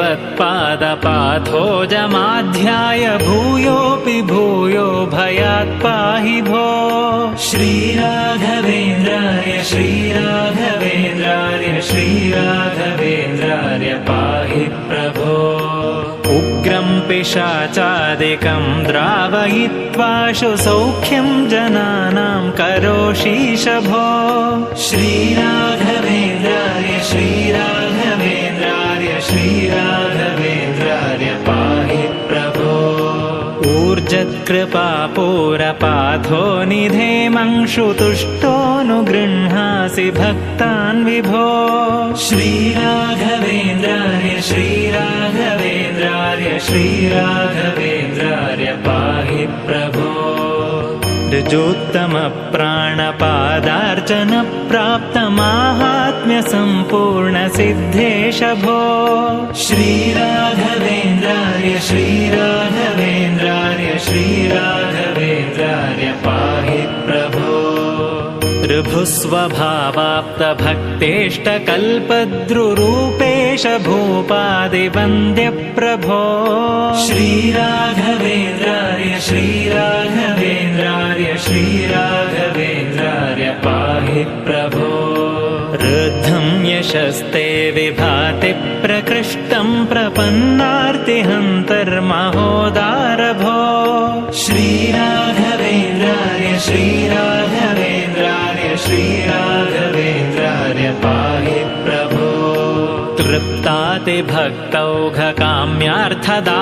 भवत्पादपाथोजमाध्याय भूयोऽपि भूयो भयात् पाहि भो। श्रीराघवेन्द्रार्य श्रीराघवेन्द्रार्य श्रीराघवेन्द्रार्य पाहि प्रभो। उग्रं पिशाचादिकं द्रावयित्वाशु सौख्यं जनानां करोषीश भो श्रीराघवेन्द्रार्य ऊर्जत्कृपापूरपाथो निधेमंशु तुष्टोऽनुगृह्णासि भक्तान् विभो। श्रीराघवेन्द्रार्य श्रीराघवेन्द्रार्य श्रीराघवेन्द्रार्य पाहि प्रभो। ऋजोत्तमप्राणपादार्चनप्राप्तमाहात्म्यसम्पूर्णसिद्धेश भो श्रीराघवेन्द्रार्य श्रीराघवेन्द्रार्य श्रीराघवेन्द्रार्य पाहि प्रभो। ऋभुस्वभावाप्तभक्तेष्टकल्पद्रुरूपेश भूपादिवन्द्यप्रभो। श्रीराघवेन्द्रार्य श्रीराघवेन्द्रार्य श्रीराघवेन्द्रार्य पाहि प्रभो। ऋद्धं यशस्ते विभाति प्रकृष्टं प्रपन्नार्तिहन्तर्महोदारभो श्रीराघवेन्द्रार्य श्रीराघवेन्द्रार्य पाहि प्रभो। तृप्तातिभक्तौघकाम्यार्थदा